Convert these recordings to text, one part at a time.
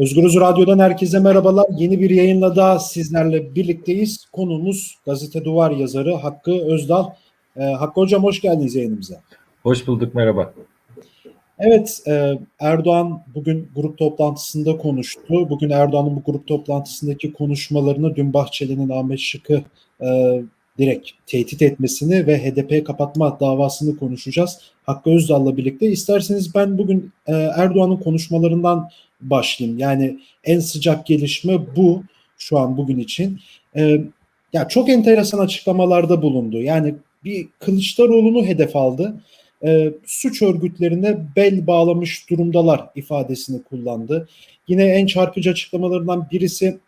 Özgürüz Radyo'dan herkese merhabalar. Yeni bir yayınla daha sizlerle birlikteyiz. Konumuz Gazete Duvar yazarı Hakkı Özdal. Ee, Hakkı Hocam hoş geldiniz yayınımıza. Hoş bulduk, merhaba. Evet, e, Erdoğan bugün grup toplantısında konuştu. Bugün Erdoğan'ın bu grup toplantısındaki konuşmalarını dün Bahçeli'nin Ahmet Şık'ı e, direkt tehdit etmesini ve HDP kapatma davasını konuşacağız. Hakkı Özdal'la birlikte. İsterseniz ben bugün e, Erdoğan'ın konuşmalarından başlayayım. Yani en sıcak gelişme bu şu an bugün için. E, ya çok enteresan açıklamalarda bulundu. Yani bir Kılıçdaroğlu'nu hedef aldı. E, suç örgütlerine bel bağlamış durumdalar ifadesini kullandı. Yine en çarpıcı açıklamalarından birisi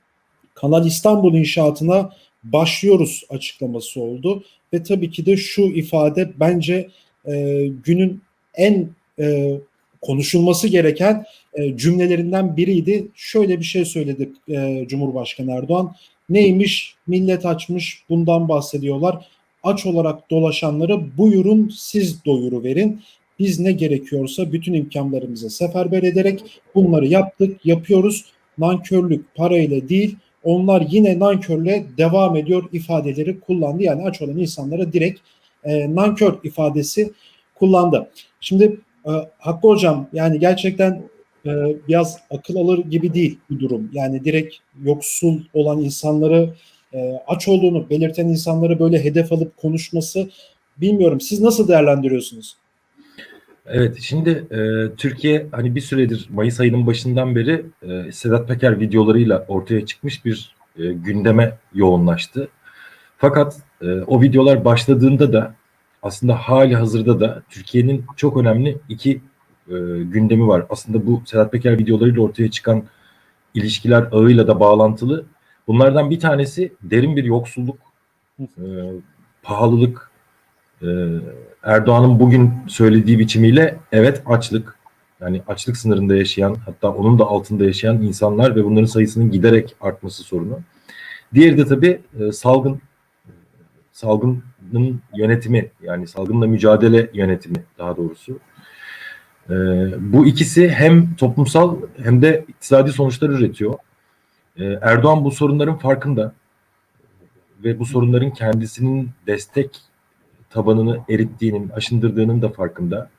Kanal İstanbul inşaatına başlıyoruz açıklaması oldu ve tabii ki de şu ifade bence e, günün en e, konuşulması gereken e, cümlelerinden biriydi. Şöyle bir şey söyledi e, Cumhurbaşkanı Erdoğan. Neymiş? Millet açmış. Bundan bahsediyorlar. Aç olarak dolaşanları buyurun siz doyuru verin. Biz ne gerekiyorsa bütün imkanlarımızı seferber ederek bunları yaptık, yapıyoruz. Nankörlük parayla değil, onlar yine nankörle devam ediyor ifadeleri kullandı. Yani aç olan insanlara direkt e, nankör ifadesi kullandı. Şimdi e, Hakkı Hocam yani gerçekten e, biraz akıl alır gibi değil bu durum. Yani direkt yoksul olan insanları e, aç olduğunu belirten insanları böyle hedef alıp konuşması bilmiyorum. Siz nasıl değerlendiriyorsunuz? Evet, şimdi e, Türkiye hani bir süredir Mayıs ayının başından beri e, Sedat Peker videolarıyla ortaya çıkmış bir e, gündeme yoğunlaştı. Fakat e, o videolar başladığında da aslında hali hazırda da Türkiye'nin çok önemli iki e, gündemi var. Aslında bu Sedat Peker videolarıyla ortaya çıkan ilişkiler ağıyla da bağlantılı. Bunlardan bir tanesi derin bir yoksulluk, e, pahalılık, e, Erdoğan'ın bugün söylediği biçimiyle evet açlık, yani açlık sınırında yaşayan hatta onun da altında yaşayan insanlar ve bunların sayısının giderek artması sorunu. Diğeri de tabii e, salgın salgının yönetimi yani salgınla mücadele yönetimi daha doğrusu. E, bu ikisi hem toplumsal hem de iktisadi sonuçlar üretiyor. E, Erdoğan bu sorunların farkında ve bu sorunların kendisinin destek tabanını erittiğinin, aşındırdığının da farkında.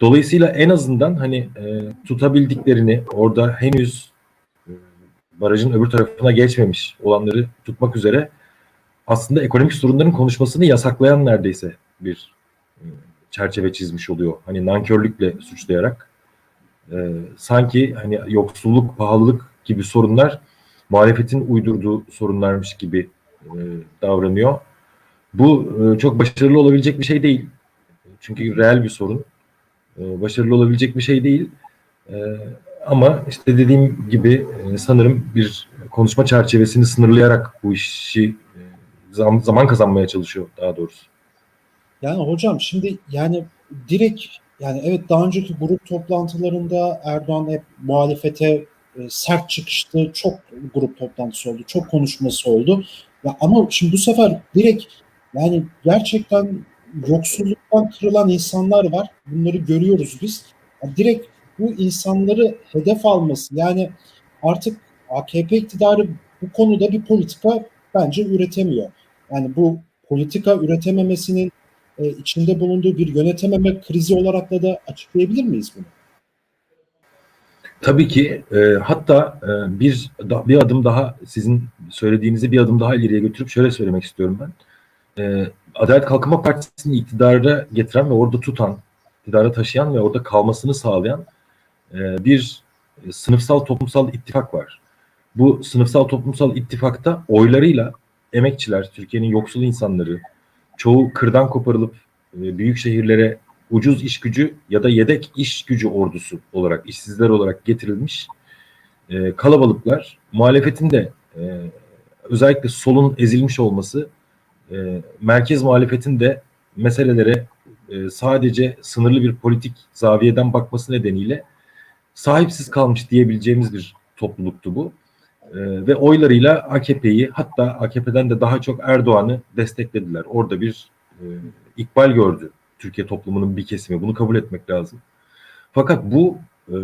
Dolayısıyla en azından hani e, tutabildiklerini orada henüz e, barajın öbür tarafına geçmemiş olanları tutmak üzere aslında ekonomik sorunların konuşmasını yasaklayan neredeyse bir e, çerçeve çizmiş oluyor. Hani nankörlükle suçlayarak e, sanki hani yoksulluk, pahalılık gibi sorunlar muhalefetin uydurduğu sorunlarmış gibi e, davranıyor. Bu e, çok başarılı olabilecek bir şey değil. Çünkü reel bir sorun. E, başarılı olabilecek bir şey değil. E, ama işte dediğim gibi e, sanırım bir konuşma çerçevesini sınırlayarak bu işi zaman kazanmaya çalışıyor daha doğrusu. Yani hocam şimdi yani direkt yani evet daha önceki grup toplantılarında Erdoğan hep muhalefete e, sert çıkıştı. Çok grup toplantısı oldu. Çok konuşması oldu. Ya ama şimdi bu sefer direkt yani gerçekten yoksulluktan kırılan insanlar var. Bunları görüyoruz biz. Yani direkt bu insanları hedef alması yani artık AKP iktidarı bu konuda bir politika bence üretemiyor. Yani bu politika üretememesinin e, içinde bulunduğu bir yönetememe krizi olarak da da açıklayabilir miyiz bunu? Tabii ki e, hatta e, bir bir adım daha sizin söylediğinizi bir adım daha ileriye götürüp şöyle söylemek istiyorum ben. E, Adalet Kalkınma Partisi'ni iktidara getiren ve orada tutan, iktidara taşıyan ve orada kalmasını sağlayan e, bir sınıfsal toplumsal ittifak var. Bu sınıfsal toplumsal ittifakta oylarıyla emekçiler, Türkiye'nin yoksul insanları, çoğu kırdan koparılıp e, büyük şehirlere ucuz iş gücü ya da yedek iş gücü ordusu olarak, işsizler olarak getirilmiş e, kalabalıklar, muhalefetin de e, özellikle solun ezilmiş olması, merkez muhalefetin de meselelere sadece sınırlı bir politik zaviyeden bakması nedeniyle sahipsiz kalmış diyebileceğimiz bir topluluktu bu. E, ve oylarıyla AKP'yi hatta AKP'den de daha çok Erdoğan'ı desteklediler. Orada bir e, ikbal gördü Türkiye toplumunun bir kesimi. Bunu kabul etmek lazım. Fakat bu e,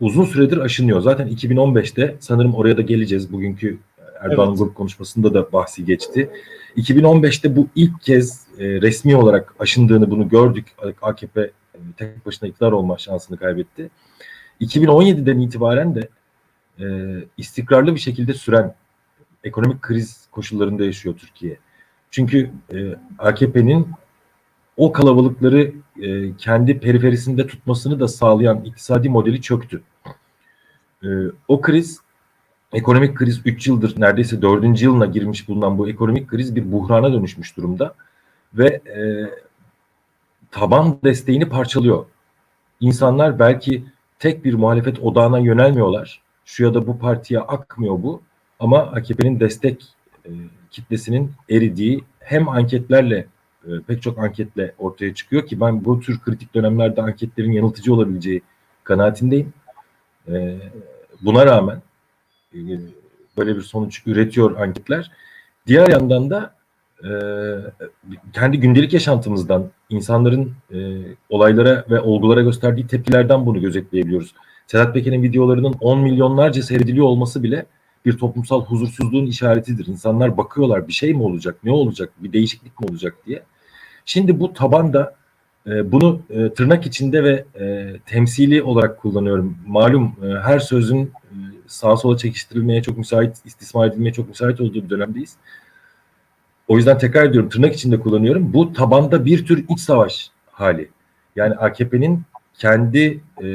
uzun süredir aşınıyor. Zaten 2015'te sanırım oraya da geleceğiz. Bugünkü Erdoğan'ın Evet. grup konuşmasında da bahsi geçti. 2015'te bu ilk kez e, resmi olarak aşındığını bunu gördük. AKP e, tek başına iktidar olma şansını kaybetti. 2017'den itibaren de e, istikrarlı bir şekilde süren ekonomik kriz koşullarında yaşıyor Türkiye. Çünkü e, AKP'nin o kalabalıkları e, kendi periferisinde tutmasını da sağlayan iktisadi modeli çöktü. E, o kriz, ekonomik kriz 3 yıldır neredeyse 4. yılına girmiş bulunan bu ekonomik kriz bir buhrana dönüşmüş durumda ve e, taban desteğini parçalıyor. İnsanlar belki tek bir muhalefet odağına yönelmiyorlar. Şu ya da bu partiye akmıyor bu. Ama AKP'nin destek e, kitlesinin eridiği hem anketlerle e, pek çok anketle ortaya çıkıyor ki ben bu tür kritik dönemlerde anketlerin yanıltıcı olabileceği kanaatindeyim. E, buna rağmen e, böyle bir sonuç üretiyor anketler. Diğer yandan da e, kendi gündelik yaşantımızdan insanların e, olaylara ve olgulara gösterdiği tepkilerden bunu gözetleyebiliyoruz. Sedat Peker'in videolarının 10 milyonlarca seyrediliyor olması bile bir toplumsal huzursuzluğun işaretidir. İnsanlar bakıyorlar bir şey mi olacak, ne olacak, bir değişiklik mi olacak diye. Şimdi bu tabanda e, bunu e, tırnak içinde ve e, temsili olarak kullanıyorum. Malum e, her sözün e, sağa sola çekiştirilmeye çok müsait, istismar edilmeye çok müsait olduğu bir dönemdeyiz. O yüzden tekrar ediyorum tırnak içinde kullanıyorum. Bu tabanda bir tür iç savaş hali. Yani AKP'nin kendi e,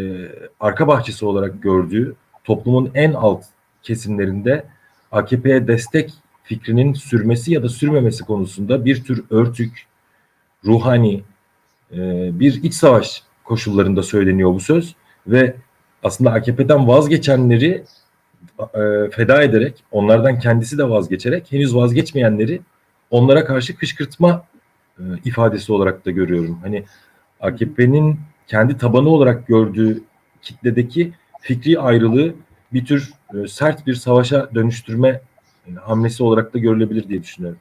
arka bahçesi olarak gördüğü toplumun en alt kesimlerinde AKP'ye destek fikrinin sürmesi ya da sürmemesi konusunda bir tür örtük, ruhani e, bir iç savaş koşullarında söyleniyor bu söz ve aslında AKP'den vazgeçenleri e, feda ederek, onlardan kendisi de vazgeçerek henüz vazgeçmeyenleri onlara karşı kışkırtma e, ifadesi olarak da görüyorum. Hani AKP'nin kendi tabanı olarak gördüğü kitledeki fikri ayrılığı bir tür e, sert bir savaşa dönüştürme e, hamlesi olarak da görülebilir diye düşünüyorum.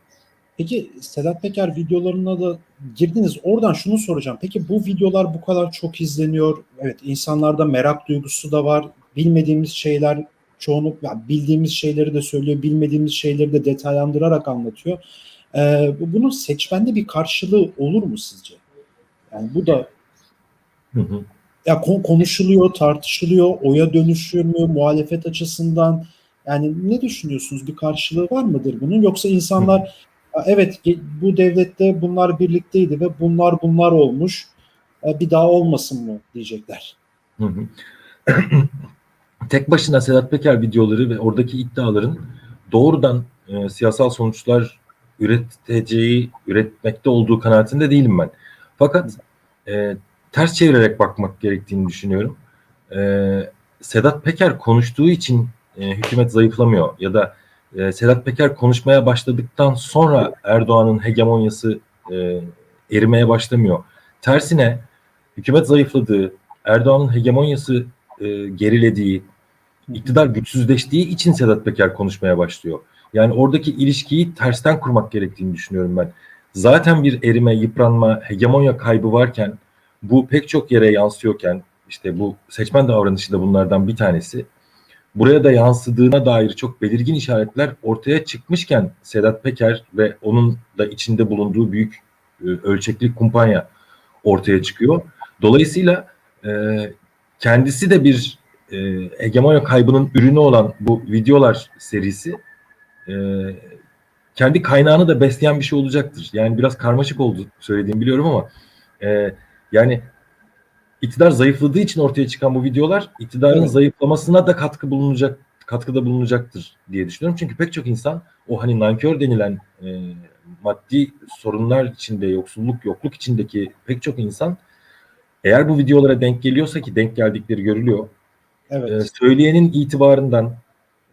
Peki Sedat Peker videolarına da girdiniz. Oradan şunu soracağım. Peki bu videolar bu kadar çok izleniyor. Evet insanlarda merak duygusu da var. Bilmediğimiz şeyler çoğunu yani bildiğimiz şeyleri de söylüyor. Bilmediğimiz şeyleri de detaylandırarak anlatıyor. Ee, bu- bunun seçmende bir karşılığı olur mu sizce? Yani bu da Hı hı. ya kon- konuşuluyor, tartışılıyor, oya dönüşüyor mu muhalefet açısından? Yani ne düşünüyorsunuz? Bir karşılığı var mıdır bunun? Yoksa insanlar "Ya evet bu devlette bunlar birlikteydi ve bunlar bunlar olmuş. e, Bir daha olmasın mı diyecekler. Hı hı. Tek başına Sedat Peker videoları ve oradaki iddiaların doğrudan e, siyasal sonuçlar üreteceği, üretmekte olduğu kanaatinde değilim ben. Fakat e, ters çevirerek bakmak gerektiğini düşünüyorum. E, Sedat Peker konuştuğu için e, hükümet zayıflamıyor ya da e, Sedat Peker konuşmaya başladıktan sonra Erdoğan'ın hegemonyası e, erimeye başlamıyor. Tersine hükümet zayıfladığı, Erdoğan'ın hegemonyası e, gerilediği, iktidar güçsüzleştiği için Sedat Peker konuşmaya başlıyor. Yani oradaki ilişkiyi tersten kurmak gerektiğini düşünüyorum ben. Zaten bir erime, yıpranma, hegemonya kaybı varken bu pek çok yere yansıyorken işte bu seçmen davranışı da bunlardan bir tanesi. Buraya da yansıdığına dair çok belirgin işaretler ortaya çıkmışken Sedat Peker ve onun da içinde bulunduğu büyük e, ölçekli kumpanya ortaya çıkıyor. Dolayısıyla e, kendisi de bir e, hegemonya kaybının ürünü olan bu videolar serisi e, kendi kaynağını da besleyen bir şey olacaktır. Yani biraz karmaşık oldu söylediğim biliyorum ama yani iktidar zayıfladığı için ortaya çıkan bu videolar iktidarın Evet. zayıflamasına da katkı bulunacak katkıda bulunacaktır diye düşünüyorum. Çünkü pek çok insan o hani nankör denilen e, maddi sorunlar içinde, yoksulluk, yokluk içindeki pek çok insan eğer bu videolara denk geliyorsa ki denk geldikleri görülüyor. Evet. e, söyleyenin itibarından,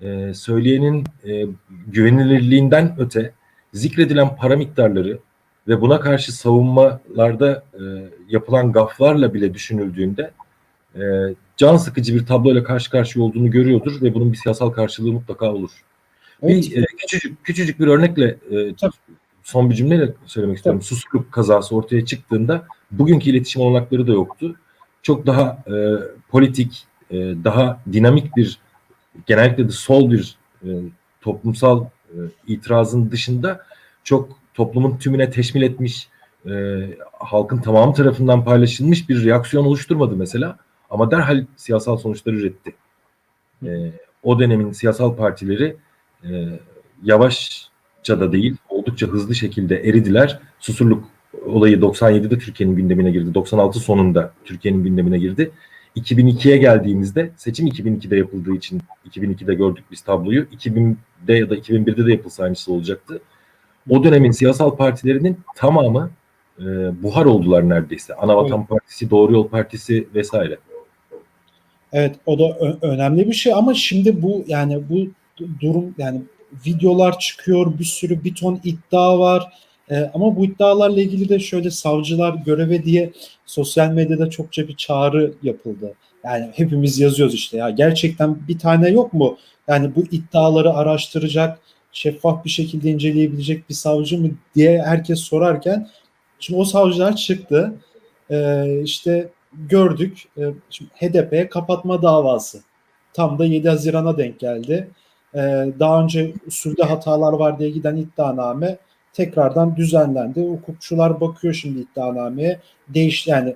e, söyleyenin e, güvenilirliğinden öte zikredilen para miktarları ve buna karşı savunmalarda e, yapılan gaflarla bile düşünüldüğünde e, can sıkıcı bir tabloyla karşı karşıya olduğunu görüyordur ve bunun bir siyasal karşılığı mutlaka olur. Evet. Bir e, küçücük küçücük bir örnekle e, Tabii. son bir cümleyle söylemek istiyorum. Susurluk kazası ortaya çıktığında bugünkü iletişim olanakları da yoktu. Çok daha e, politik, e, daha dinamik bir genellikle de sol bir e, toplumsal e, itirazın dışında çok toplumun tümüne teşmil etmiş e, halkın tamamı tarafından paylaşılmış bir reaksiyon oluşturmadı mesela ama derhal siyasal sonuçları üretti. E, o dönemin siyasal partileri e, yavaşça da değil oldukça hızlı şekilde eridiler. Susurluk olayı 97'de Türkiye'nin gündemine girdi. 96 sonunda Türkiye'nin gündemine girdi. 2002'ye geldiğimizde seçim 2002'de yapıldığı için 2002'de gördük biz tabloyu. 2000'de ya da 2001'de de yapılsa aynısı olacaktı. O dönemin siyasal partilerinin tamamı e, buhar oldular neredeyse. Anavatan evet. Partisi, Doğru Yol Partisi vesaire. Evet o da önemli bir şey ama şimdi bu yani bu durum yani videolar çıkıyor bir sürü bir ton iddia var. Ee, ama bu iddialarla ilgili de şöyle savcılar göreve diye sosyal medyada çokça bir çağrı yapıldı. Yani hepimiz yazıyoruz işte ya gerçekten bir tane yok mu? Yani bu iddiaları araştıracak, şeffaf bir şekilde inceleyebilecek bir savcı mı diye herkes sorarken şimdi o savcılar çıktı. Ee, işte gördük. Ee, şimdi HDP kapatma davası. Tam da 7 Haziran'a denk geldi. Ee, daha önce usulde hatalar var diye giden iddianame tekrardan düzenlendi. Hukukçular bakıyor şimdi iddianameye. Değiş yani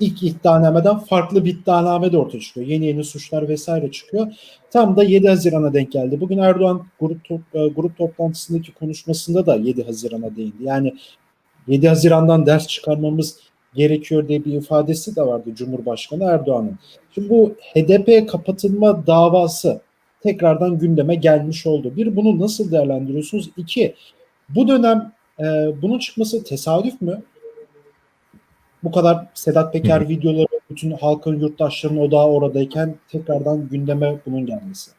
ilk iddianameden farklı bir iddianame de ortaya çıkıyor. Yeni yeni suçlar vesaire çıkıyor. Tam da 7 Haziran'a denk geldi. Bugün Erdoğan grup, top, grup toplantısındaki konuşmasında da 7 Haziran'a değindi. Yani 7 Haziran'dan ders çıkarmamız gerekiyor diye bir ifadesi de vardı Cumhurbaşkanı Erdoğan'ın. Şimdi bu HDP kapatılma davası tekrardan gündeme gelmiş oldu. Bir bunu nasıl değerlendiriyorsunuz? İki bu dönem e, bunun çıkması tesadüf mü? Bu kadar Sedat Peker Hı. videoları bütün halkın yurttaşların odağı oradayken tekrardan gündeme bunun gelmesi.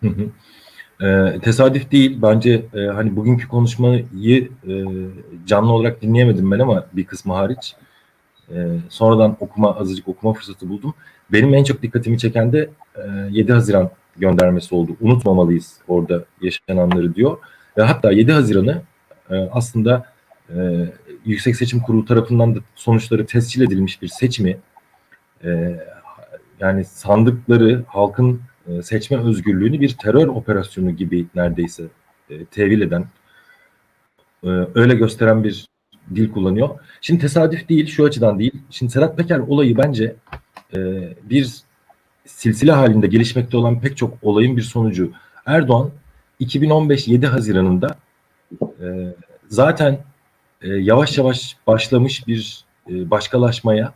Hı hı. E, tesadüf değil. Bence e, hani bugünkü konuşmayı e, canlı olarak dinleyemedim ben ama bir kısmı hariç. E, sonradan okuma azıcık okuma fırsatı buldum. Benim en çok dikkatimi çeken de e, 7 Haziran göndermesi oldu. Unutmamalıyız orada yaşananları diyor. Ve hatta 7 Haziran'ı e, aslında e, Yüksek Seçim Kurulu tarafından da sonuçları tescil edilmiş bir seçimi e, yani sandıkları halkın e, seçme özgürlüğünü bir terör operasyonu gibi neredeyse e, tevil eden e, öyle gösteren bir dil kullanıyor. Şimdi tesadüf değil şu açıdan değil. Şimdi Sedat Peker olayı bence e, bir silsile halinde gelişmekte olan pek çok olayın bir sonucu. Erdoğan 2015 7 Haziran'ında e, zaten e, yavaş yavaş başlamış bir e, başkalaşmaya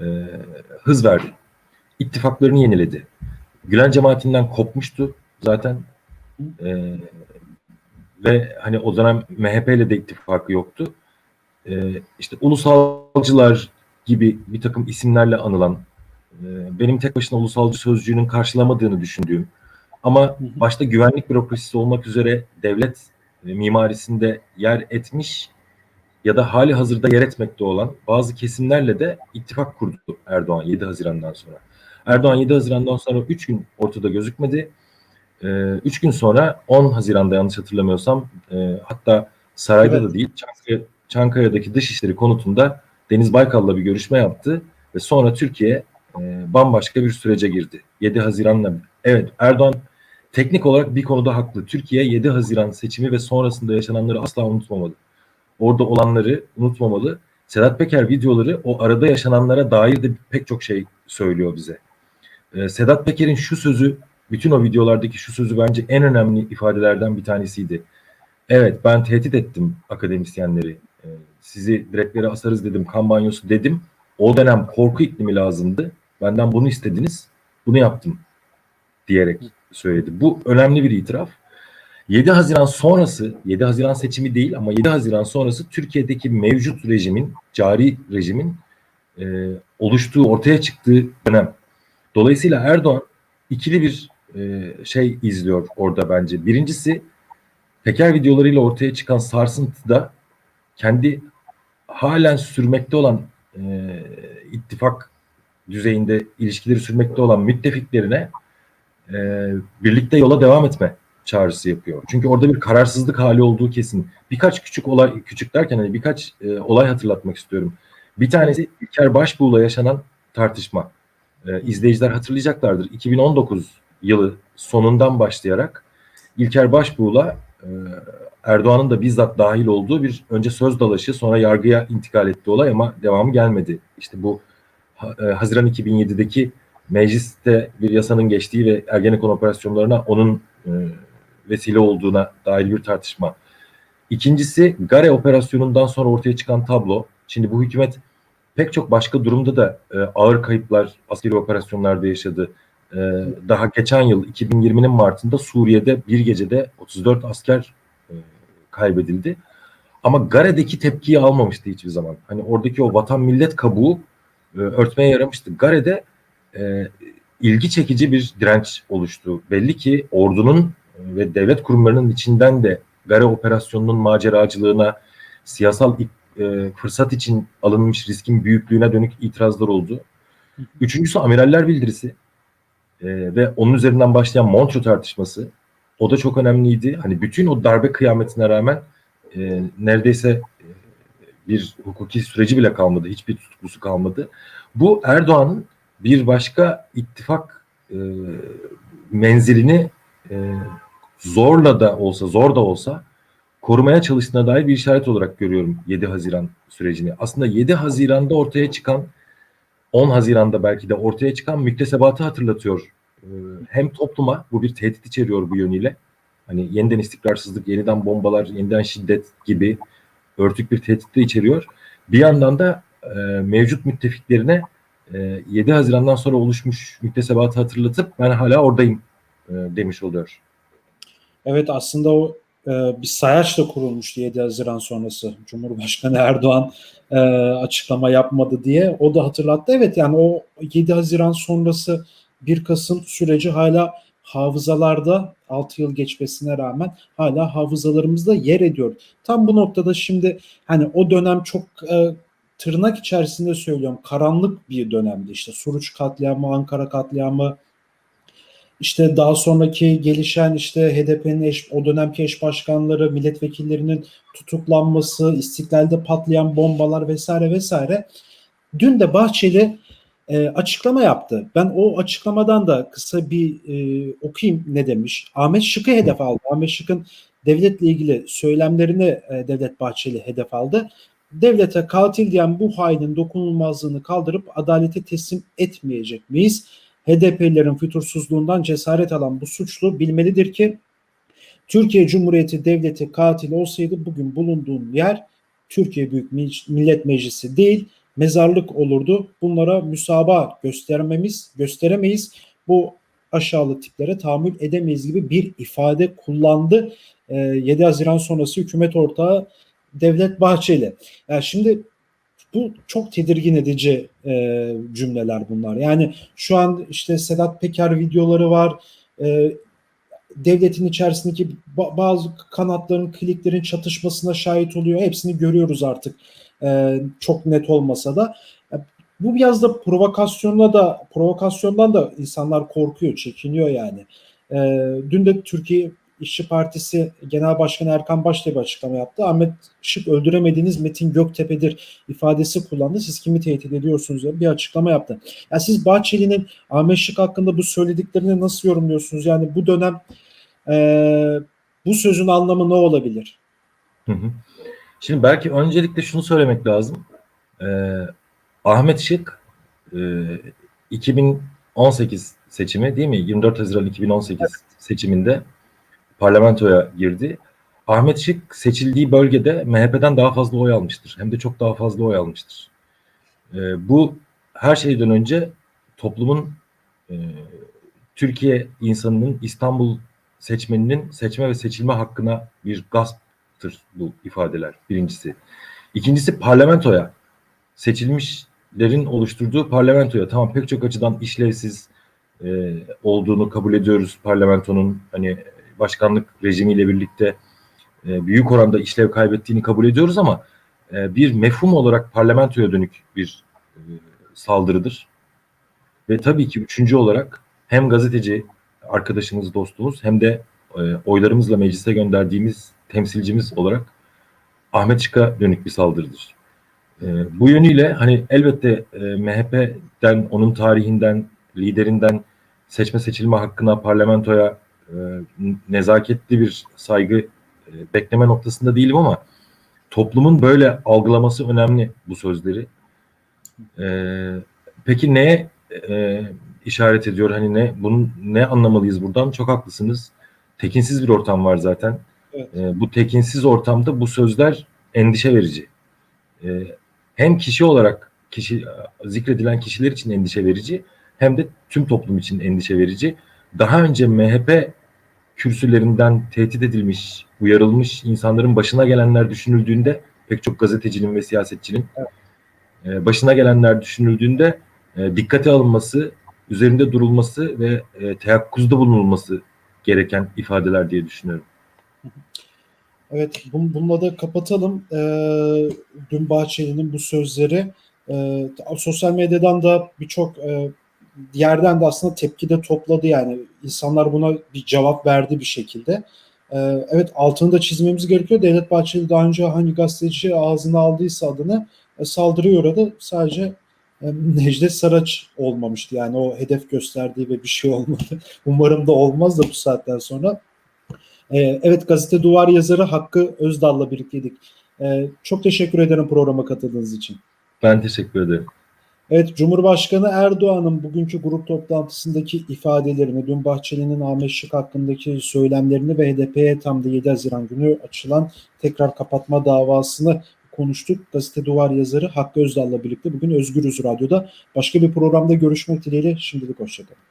e, hız verdi. İttifaklarını yeniledi. Gülen cemaatinden kopmuştu zaten. E, ve hani o dönem MHP ile de ittifakı yoktu. E, işte ulusalcılar gibi bir takım isimlerle anılan, e, benim tek başına ulusalcı sözcüğünün karşılamadığını düşündüğüm, ama başta güvenlik bürokrasisi olmak üzere devlet e, mimarisinde yer etmiş ya da hali hazırda yer etmekte olan bazı kesimlerle de ittifak kurdu Erdoğan 7 Haziran'dan sonra. Erdoğan 7 Haziran'dan sonra 3 gün ortada gözükmedi. 3 ee, gün sonra 10 Haziran'da yanlış hatırlamıyorsam e, hatta sarayda evet. da değil Çankaya, Çankaya'daki dışişleri konutunda Deniz Baykal'la bir görüşme yaptı ve sonra Türkiye e, bambaşka bir sürece girdi. 7 Haziran'la evet Erdoğan teknik olarak bir konuda haklı. Türkiye 7 Haziran seçimi ve sonrasında yaşananları asla unutmamalı. Orada olanları unutmamalı. Sedat Peker videoları o arada yaşananlara dair de pek çok şey söylüyor bize. Ee, Sedat Peker'in şu sözü, bütün o videolardaki şu sözü bence en önemli ifadelerden bir tanesiydi. Evet ben tehdit ettim akademisyenleri. Ee, sizi direklere asarız dedim, kampanyosu dedim. O dönem korku iklimi lazımdı. Benden bunu istediniz, bunu yaptım diyerek söyledi. Bu önemli bir itiraf. 7 Haziran sonrası, 7 Haziran seçimi değil ama 7 Haziran sonrası Türkiye'deki mevcut rejimin, cari rejimin e, oluştuğu, ortaya çıktığı dönem. Dolayısıyla Erdoğan ikili bir e, şey izliyor orada bence. Birincisi Peker videolarıyla ortaya çıkan sarsıntıda kendi halen sürmekte olan e, ittifak düzeyinde ilişkileri sürmekte olan müttefiklerine e, birlikte yola devam etme çağrısı yapıyor. Çünkü orada bir kararsızlık hali olduğu kesin. Birkaç küçük olay, küçük derken hani birkaç e, olay hatırlatmak istiyorum. Bir tanesi İlker Başbuğ'la yaşanan tartışma. E, izleyiciler hatırlayacaklardır. 2019 yılı sonundan başlayarak İlker Başbuğ'la e, Erdoğan'ın da bizzat dahil olduğu bir önce söz dalaşı sonra yargıya intikal etti olay ama devamı gelmedi. İşte bu e, Haziran 2007'deki mecliste bir yasanın geçtiği ve Ergenekon operasyonlarına onun e, vesile olduğuna dair bir tartışma. İkincisi Gare operasyonundan sonra ortaya çıkan tablo. Şimdi bu hükümet pek çok başka durumda da e, ağır kayıplar askeri operasyonlarda yaşadı. E, daha geçen yıl 2020'nin Mart'ında Suriye'de bir gecede 34 asker e, kaybedildi. Ama Gare'deki tepkiyi almamıştı hiçbir zaman. Hani oradaki o vatan millet kabuğu e, örtmeye yaramıştı. Gare'de e, ilgi çekici bir direnç oluştu. Belli ki ordunun ve devlet kurumlarının içinden de Gare operasyonunun maceracılığına, siyasal e, fırsat için alınmış riskin büyüklüğüne dönük itirazlar oldu. Üçüncüsü amiraller bildirisi e, ve onun üzerinden başlayan Montreux tartışması. O da çok önemliydi. Hani bütün o darbe kıyametine rağmen e, neredeyse e, bir hukuki süreci bile kalmadı. Hiçbir tutuklusu kalmadı. Bu Erdoğan'ın bir başka ittifak e, menzilini e, zorla da olsa, zor da olsa korumaya çalıştığına dair bir işaret olarak görüyorum 7 Haziran sürecini. Aslında 7 Haziran'da ortaya çıkan 10 Haziran'da belki de ortaya çıkan müktesebatı hatırlatıyor. Ee, Hem topluma bu bir tehdit içeriyor bu yönüyle. Hani yeniden istikrarsızlık, yeniden bombalar, yeniden şiddet gibi örtük bir tehdit de içeriyor. Bir yandan da e, mevcut müttefiklerine e, 7 Haziran'dan sonra oluşmuş müktesebatı hatırlatıp ben hala oradayım e, demiş oluyor. Evet aslında o e, bir sayaçla kurulmuştu 7 Haziran sonrası. Cumhurbaşkanı Erdoğan e, açıklama yapmadı diye o da hatırlattı. Evet yani o 7 Haziran sonrası 1 Kasım süreci hala hafızalarda 6 yıl geçmesine rağmen hala hafızalarımızda yer ediyor. Tam bu noktada şimdi hani o dönem çok e, tırnak içerisinde söylüyorum karanlık bir dönemdi. İşte Suruç katliamı, Ankara katliamı, işte daha sonraki gelişen işte HDP'nin eş, o dönemki eş başkanları, milletvekillerinin tutuklanması, istiklalde patlayan bombalar vesaire vesaire. Dün de Bahçeli e, açıklama yaptı. Ben o açıklamadan da kısa bir e, okuyayım ne demiş. Ahmet Şık'ı hedef aldı. Ahmet Şık'ın devletle ilgili söylemlerini e, Devlet Bahçeli hedef aldı. Devlete katil diyen bu hainin dokunulmazlığını kaldırıp adalete teslim etmeyecek miyiz? HDP'lilerin fütursuzluğundan cesaret alan bu suçlu bilmelidir ki Türkiye Cumhuriyeti Devleti katil olsaydı bugün bulunduğun yer Türkiye Büyük Millet Meclisi değil mezarlık olurdu. Bunlara müsaba göstermemiz gösteremeyiz. Bu aşağılık tiplere tahammül edemeyiz gibi bir ifade kullandı. 7 Haziran sonrası hükümet ortağı Devlet Bahçeli. Yani şimdi bu çok tedirgin edici e, cümleler bunlar. Yani şu an işte Sedat Peker videoları var. E, devletin içerisindeki ba- bazı kanatların, kliklerin çatışmasına şahit oluyor. Hepsini görüyoruz artık. E, çok net olmasa da. E, bu biraz da provokasyonla da provokasyondan da insanlar korkuyor, çekiniyor yani. E, dün de Türkiye İşçi Partisi Genel Başkanı Erkan Başta bir açıklama yaptı. Ahmet Şık öldüremediğiniz Metin Göktepe'dir ifadesi kullandı. Siz kimi tehdit ediyorsunuz diye bir açıklama yaptı. Yani siz Bahçeli'nin Ahmet Şık hakkında bu söylediklerini nasıl yorumluyorsunuz? Yani bu dönem e, bu sözün anlamı ne olabilir? Hı hı. Şimdi belki öncelikle şunu söylemek lazım. Ee, Ahmet Şık e, 2018 seçimi değil mi? 24 Haziran 2018 evet. seçiminde parlamentoya girdi. Ahmet Şık seçildiği bölgede MHP'den daha fazla oy almıştır. Hem de çok daha fazla oy almıştır. E, bu her şeyden önce toplumun e, Türkiye insanının İstanbul seçmeninin seçme ve seçilme hakkına bir gasptır bu ifadeler birincisi. İkincisi parlamentoya seçilmişlerin oluşturduğu parlamentoya tamam pek çok açıdan işlevsiz e, olduğunu kabul ediyoruz parlamentonun hani başkanlık rejimiyle birlikte e, büyük oranda işlev kaybettiğini kabul ediyoruz ama e, bir mefhum olarak parlamentoya dönük bir e, saldırıdır. Ve tabii ki üçüncü olarak hem gazeteci arkadaşımız, dostumuz hem de e, oylarımızla meclise gönderdiğimiz temsilcimiz olarak Ahmet Çık'a dönük bir saldırıdır. E, bu yönüyle hani elbette e, MHP'den, onun tarihinden, liderinden seçme seçilme hakkına, parlamentoya nezaketli bir saygı e, bekleme noktasında değilim ama toplumun böyle algılaması önemli bu sözleri. E, peki neye e, işaret ediyor? Hani ne bunun ne anlamalıyız buradan? Çok haklısınız. Tekinsiz bir ortam var zaten. Evet. E, bu tekinsiz ortamda bu sözler endişe verici. E, hem kişi olarak kişi zikredilen kişiler için endişe verici hem de tüm toplum için endişe verici. Daha önce MHP kürsülerinden tehdit edilmiş, uyarılmış insanların başına gelenler düşünüldüğünde pek çok gazetecinin ve siyasetçinin e, başına gelenler düşünüldüğünde e, dikkate alınması, üzerinde durulması ve e, teyakkuzda bulunulması gereken ifadeler diye düşünüyorum. Evet, bun- bununla da kapatalım. Ee, dün Bahçeli'nin bu sözleri e, sosyal medyadan da birçok e, yerden de aslında tepki de topladı yani. İnsanlar buna bir cevap verdi bir şekilde. Ee, evet altını da çizmemiz gerekiyor. Devlet Bahçeli daha önce hangi gazeteci ağzına aldıysa adını e, saldırıya uğradı. Sadece e, Necdet Saraç olmamıştı. Yani o hedef gösterdiği ve bir şey olmadı. Umarım da olmaz da bu saatten sonra. Ee, evet gazete duvar yazarı Hakkı Özdal'la birlikteydik. Ee, çok teşekkür ederim programa katıldığınız için. Ben teşekkür ederim. Evet Cumhurbaşkanı Erdoğan'ın bugünkü grup toplantısındaki ifadelerini, dün Bahçeli'nin Ahmet Şık hakkındaki söylemlerini ve HDP'ye tam da 7 Haziran günü açılan tekrar kapatma davasını konuştuk. Gazete Duvar yazarı Hakkı Özdal'la birlikte bugün Özgürüz Radyo'da başka bir programda görüşmek dileğiyle şimdilik hoşçakalın.